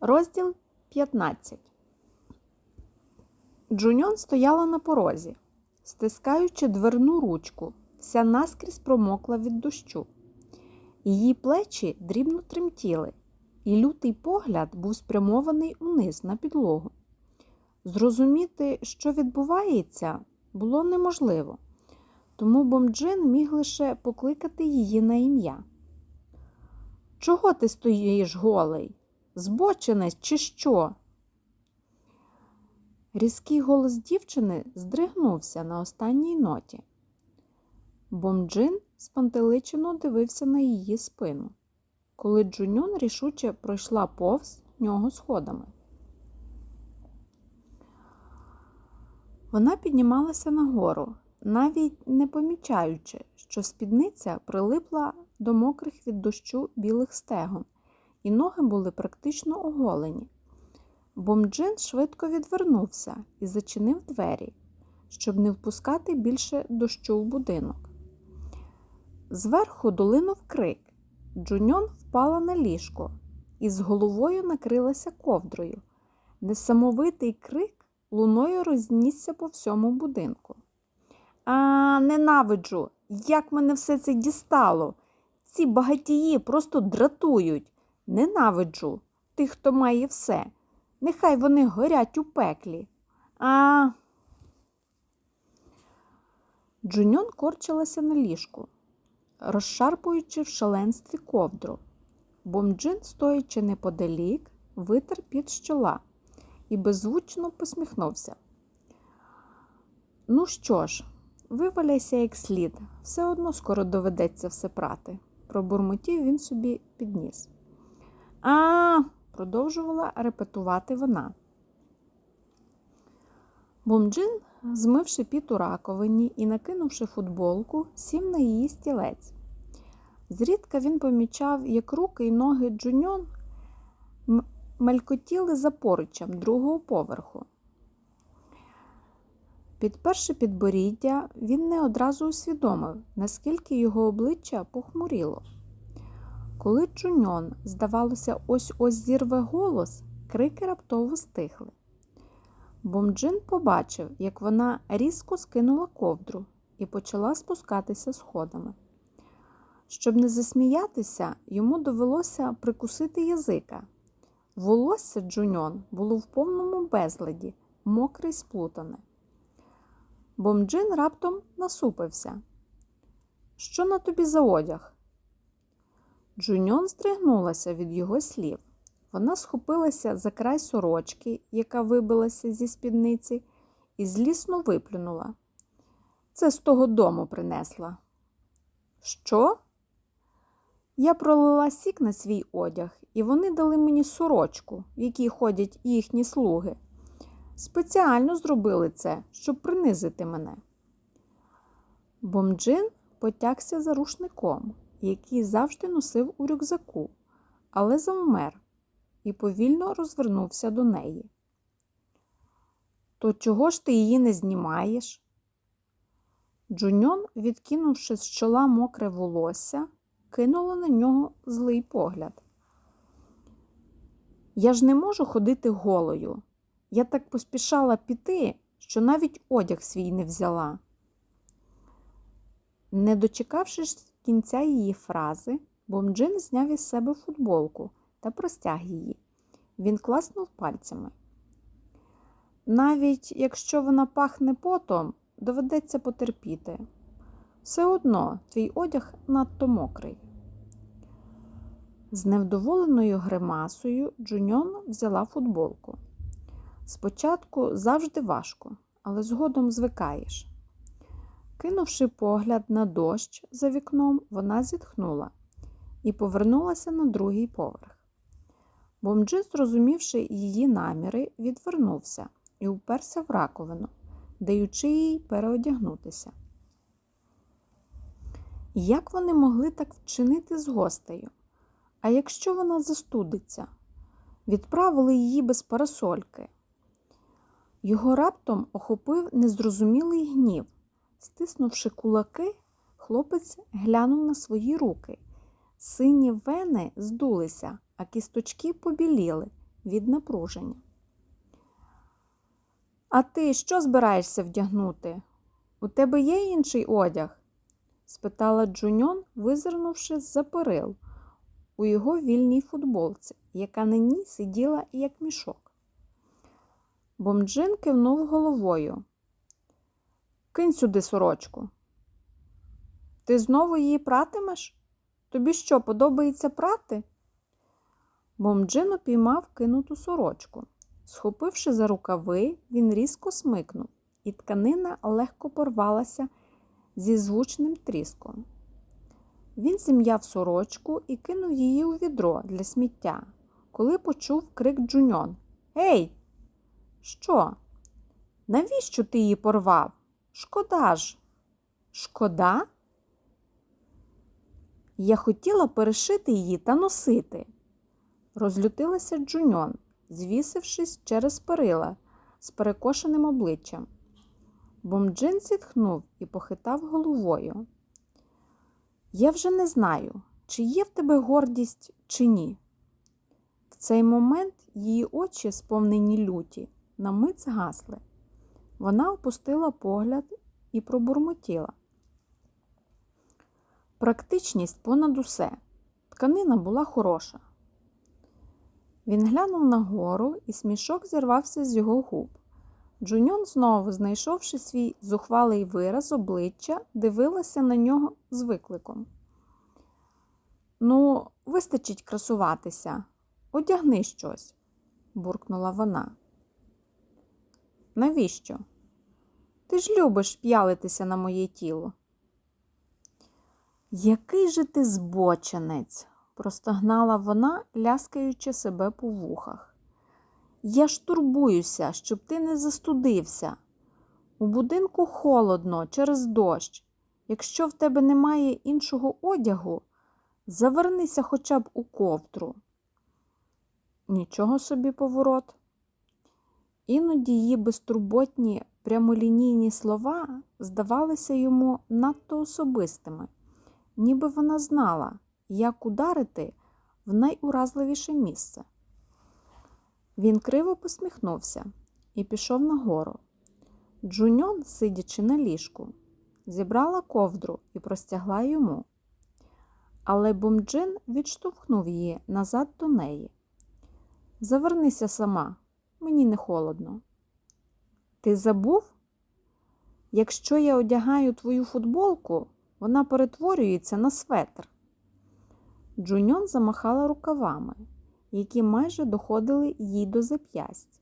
Розділ 15. Джуньон стояла на порозі, стискаючи дверну ручку, вся наскрізь промокла від дощу. Її плечі дрібно тремтіли, і лютий погляд був спрямований униз на підлогу. Зрозуміти, що відбувається, було неможливо, тому Бомджин міг лише покликати її на ім'я. Чого ти стоїш голий? Збочинець чи що? Різкий голос дівчини здригнувся на останній ноті. Бомджин спантеличено дивився на її спину, коли Джуньон рішуче пройшла повз нього сходами. Вона піднімалася нагору, навіть не помічаючи, що спідниця прилипла до мокрих від дощу білих стегон, і ноги були практично оголені. Бомджин швидко відвернувся і зачинив двері, щоб не впускати більше дощу в будинок. Зверху долинув крик. Джуньон впала на ліжко і з головою накрилася ковдрою. Несамовитий крик луною рознісся по всьому будинку. А, ненавиджу, як мене все це дістало. Ці багатії просто дратують. Ненавиджу тих, хто має все. Нехай вони горять у пеклі. А. Джуньон корчилася на ліжку, розшарпуючи в шаленстві ковдру. Бомджин, стоячи неподалік, витер під щола і беззвучно посміхнувся. Ну що ж, виваляйся як слід, все одно скоро доведеться все прати, пробурмотів він собі підніс. А, продовжувала репетувати вона. Бомджин, змивши піт у раковині і накинувши футболку, сів на її стілець. Зрідка він помічав, як руки й ноги Джуньон мелькотіли за поручем другого поверху. Підперши підборіддя, він не одразу усвідомив, наскільки його обличчя похмуріло. Коли Джуньон, здавалося, ось ось зірве голос, крики раптово стихли. Бомджин побачив, як вона різко скинула ковдру і почала спускатися сходами. Щоб не засміятися, йому довелося прикусити язика. Волосся Джуньон було в повному безладі, мокре й сплутане. Бомджин раптом насупився. Що на тобі за одяг? Джуньон здригнулася від його слів. Вона схопилася за край сорочки, яка вибилася зі спідниці, і злісно виплюнула. Це з того дому принесла. Що? Я пролила сік на свій одяг, і вони дали мені сорочку, в якій ходять їхні слуги. Спеціально зробили це, щоб принизити мене. Бомджин потягся за рушником, який завжди носив у рюкзаку, але завмер і повільно розвернувся до неї. То чого ж ти її не знімаєш? Джуньон, відкинувши з чола мокре волосся, кинула на нього злий погляд. Я ж не можу ходити голою. Я так поспішала піти, що навіть одяг свій не взяла. Не дочекавшись кінця її фрази, Бомджин зняв із себе футболку та простяг її. Він класнув пальцями. Навіть якщо вона пахне потом, доведеться потерпіти. Все одно твій одяг надто мокрий. З невдоволеною гримасою Джуньон взяла футболку. Спочатку завжди важко, але згодом звикаєш. Кинувши погляд на дощ за вікном, вона зітхнула і повернулася на другий поверх. Бомджи, зрозумівши її наміри, відвернувся і уперся в раковину, даючи їй переодягнутися. Як вони могли так вчинити з гостею? А якщо вона застудиться? Відправили її без парасольки. Його раптом охопив незрозумілий гнів. Стиснувши кулаки, хлопець глянув на свої руки. Сині вени здулися, а кісточки побіліли від напруження. А ти що збираєшся вдягнути? У тебе є інший одяг? спитала Джуньон, визирнувши з-за перил у його вільній футболці, яка на ній сиділа як мішок. Бомджин кивнув головою. Кинь сюди сорочку. Ти знову її пратимеш? Тобі що, подобається прати? Бомджин упіймав кинуту сорочку. Схопивши за рукави, він різко смикнув, і тканина легко порвалася зі звучним тріском. Він зім'яв сорочку і кинув її у відро для сміття, коли почув крик Джуньон. Гей, що? Навіщо ти її порвав? Шкода ж. Шкода? Я хотіла перешити її та носити. Розлютилася Джуньон, звісившись через перила з перекошеним обличчям. Бомджин зітхнув і похитав головою. Я вже не знаю, чи є в тебе гордість, чи ні. В цей момент її очі, сповнені люті, на мить згасли. Вона опустила погляд і пробурмотіла. Практичність понад усе. Тканина була хороша. Він глянув нагору, і смішок зірвався з його губ. Джуньон, знову, знайшовши свій зухвалий вираз обличчя, дивилася на нього з викликом. Ну, вистачить красуватися, одягни щось, буркнула вона. Навіщо? Ти ж любиш п'ялитися на моє тіло. Який же ти збоченець, простогнала вона, ляскаючи себе по вухах. Я ж турбуюся, щоб ти не застудився. У будинку холодно через дощ. Якщо в тебе немає іншого одягу, завернися хоча б у ковдру. Нічого собі поворот. Іноді її безтурботні прямолінійні слова здавалися йому надто особистими, ніби вона знала, як ударити в найуразливіше місце. Він криво посміхнувся і пішов нагору. Джуньон, сидячи на ліжку, зібрала ковдру і простягла йому. Але Бомджин відштовхнув її назад до неї. Завернися сама, мені не холодно. Ти забув? Якщо я одягаю твою футболку, вона перетворюється на светр. Джуньон замахала рукавами які майже доходили їй до зап'ясть.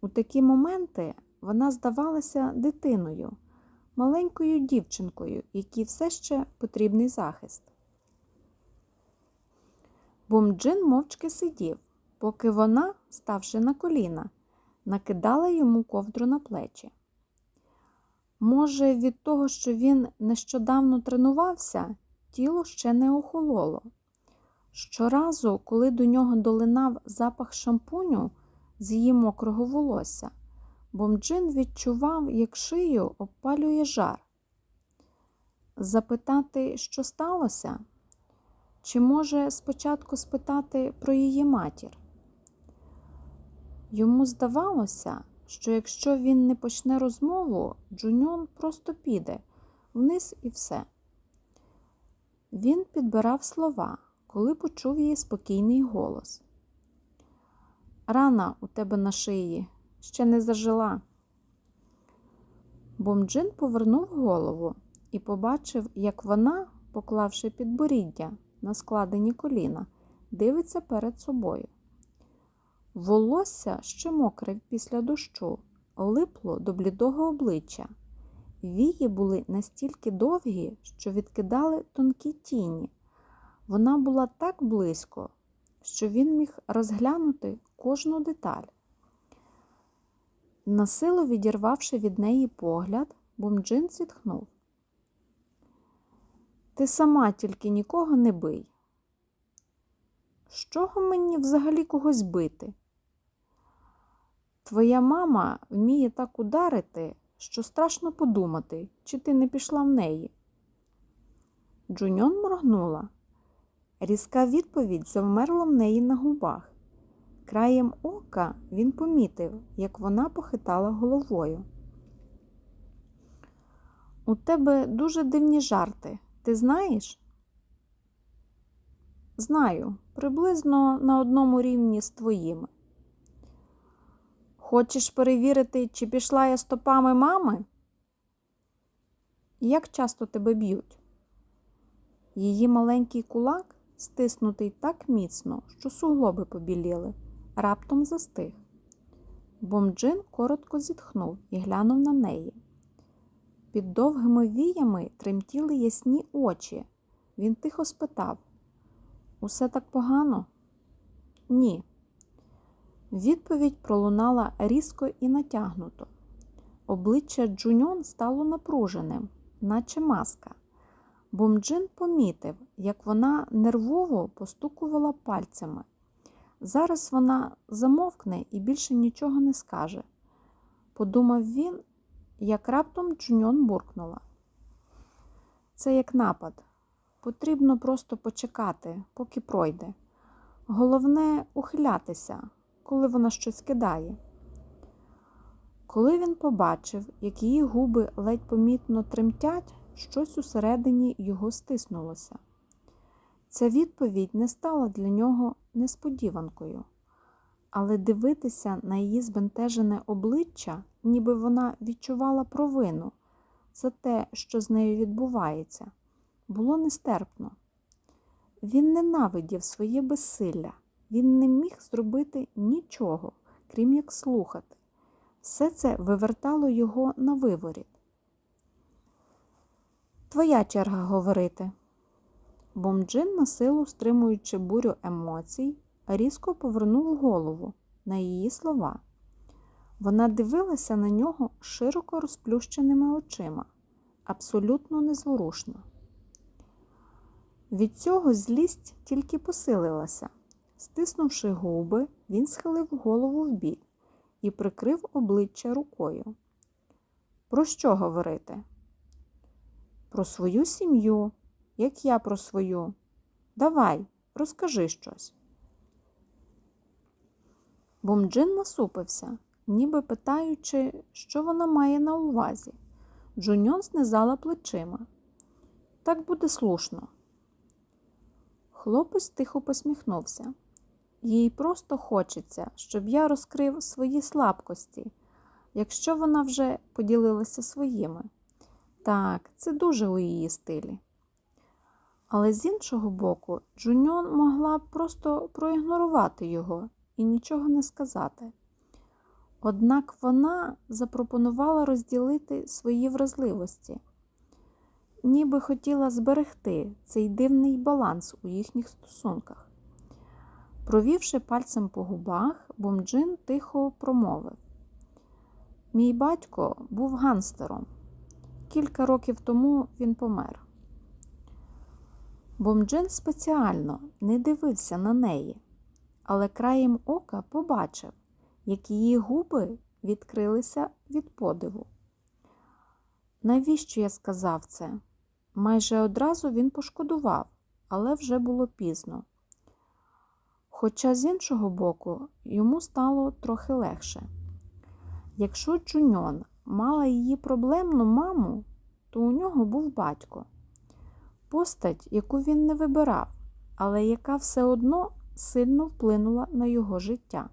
У такі моменти вона здавалася дитиною, маленькою дівчинкою, якій все ще потрібний захист. Бомджин мовчки сидів, поки вона, ставши на коліна, накидала йому ковдру на плечі. Може, від того, що він нещодавно тренувався, тіло ще не охололо. Щоразу, коли до нього долинав запах шампуню з її мокрого волосся, Бомджин відчував, як шию обпалює жар. Запитати, що сталося? Чи може спочатку спитати про її матір? Йому здавалося, що якщо він не почне розмову, Джуньон просто піде вниз і все. Він підбирав слова коли почув її спокійний голос. Рана у тебе на шиї ще не зажила. Бомджин повернув голову і побачив, як вона, поклавши підборіддя на складені коліна, дивиться перед собою. Волосся, ще мокре після дощу, липло до блідого обличчя. Вії були настільки довгі, що відкидали тонкі тіні, вона була так близько, що він міг розглянути кожну деталь. Насилу відірвавши від неї погляд, Бомджин зітхнув. Ти сама тільки нікого не бий. З чого мені взагалі когось бити? Твоя мама вміє так ударити, що страшно подумати, чи ти не пішла в неї. Джуньон моргнула. Різка відповідь завмерла в неї на губах. Краєм ока він помітив, як вона похитала головою. У тебе дуже дивні жарти. Ти знаєш? Знаю, приблизно на одному рівні з твоїми. Хочеш перевірити, чи пішла я стопами мами? Як часто тебе б'ють? Її маленький кулак, стиснутий так міцно, що суглоби побіліли, раптом застиг. Бомджин коротко зітхнув і глянув на неї. Під довгими віями тремтіли ясні очі. Він тихо спитав: Усе так погано? Ні. Відповідь пролунала різко і натягнуто. Обличчя Джуньон стало напруженим, наче маска. Бомджин помітив, як вона нервово постукувала пальцями. Зараз вона замовкне і більше нічого не скаже. Подумав він, як раптом Джуньон буркнула. Це як напад. Потрібно просто почекати, поки пройде. Головне ухилятися, коли вона щось кидає. Коли він побачив, як її губи ледь помітно тремтять, щось усередині його стиснулося. Ця відповідь не стала для нього несподіванкою, але дивитися на її збентежене обличчя, ніби вона відчувала провину за те, що з нею відбувається, було нестерпно. Він ненавидів своє безсилля, він не міг зробити нічого, крім як слухати. Все це вивертало його на виворіт. Твоя черга говорити. Бомджин, на силу стримуючи бурю емоцій, різко повернув голову на її слова. Вона дивилася на нього широко розплющеними очима, абсолютно незворушно. Від цього злість тільки посилилася. Стиснувши губи, він схилив голову вбік і прикрив обличчя рукою. Про що говорити? Про свою сім'ю, як я про свою. Давай, розкажи щось. Бомджин насупився, ніби питаючи, що вона має на увазі. Джуньон знизала плечима. Так буде слушно. Хлопець тихо посміхнувся. Їй просто хочеться, щоб я розкрив свої слабкості, якщо вона вже поділилася своїми. Так, це дуже у її стилі. Але з іншого боку, Джуньон могла б просто проігнорувати його і нічого не сказати. Однак вона запропонувала розділити свої вразливості, ніби хотіла зберегти цей дивний баланс у їхніх стосунках. Провівши пальцем по губах, Бомджин тихо промовив: Мій батько був ганстером. Кілька років тому він помер. Бомджин спеціально не дивився на неї, але краєм ока побачив, як її губи відкрилися від подиву. Навіщо я сказав це? Майже одразу він пошкодував, але вже було пізно. Хоча з іншого боку, йому стало трохи легше. Якщо Джуньон мала її проблемну маму, то у нього був батько. Постать, яку він не вибирав, але яка все одно сильно вплинула на його життя.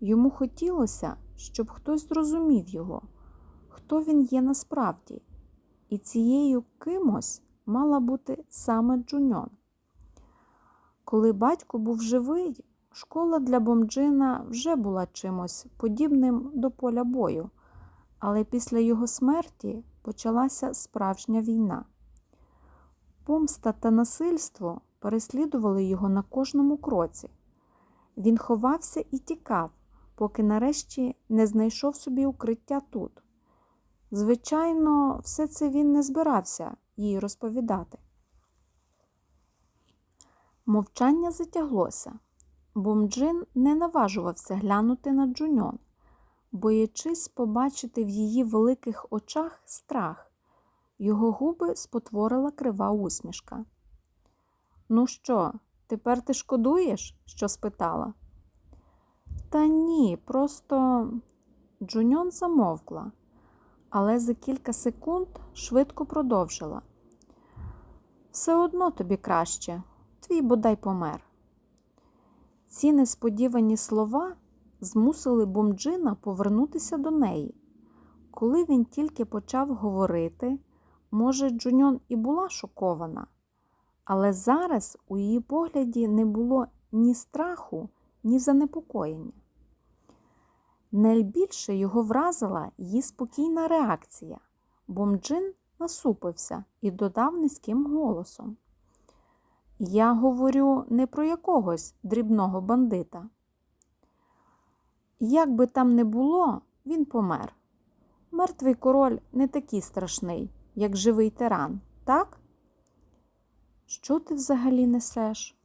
Йому хотілося, щоб хтось зрозумів його, хто він є насправді, і цією кимось мала бути саме Джуньон. Коли батько був живий, школа для бомджина вже була чимось подібним до поля бою, але після його смерті почалася справжня війна. Помста та насильство переслідували його на кожному кроці. Він ховався і тікав, поки нарешті не знайшов собі укриття тут. Звичайно, все це він не збирався їй розповідати. Мовчання затяглося. Бомджин не наважувався глянути на Джуньон, боячись побачити в її великих очах страх. Його губи спотворила крива усмішка. Ну що, тепер ти шкодуєш? що спитала? Та ні, просто Джуньон замовкла, але за кілька секунд швидко продовжила. Все одно тобі краще, твій бодай помер. Ці несподівані слова змусили Бомджина повернутися до неї. Коли він тільки почав говорити, може, Джуньон і була шокована, але зараз у її погляді не було ні страху, ні занепокоєння. Найбільше його вразила її спокійна реакція. Бомджин насупився і додав низьким голосом. Я говорю не про якогось дрібного бандита. Як би там не було, він помер. Мертвий король не такий страшний, як живий тиран, так? Що ти взагалі несеш?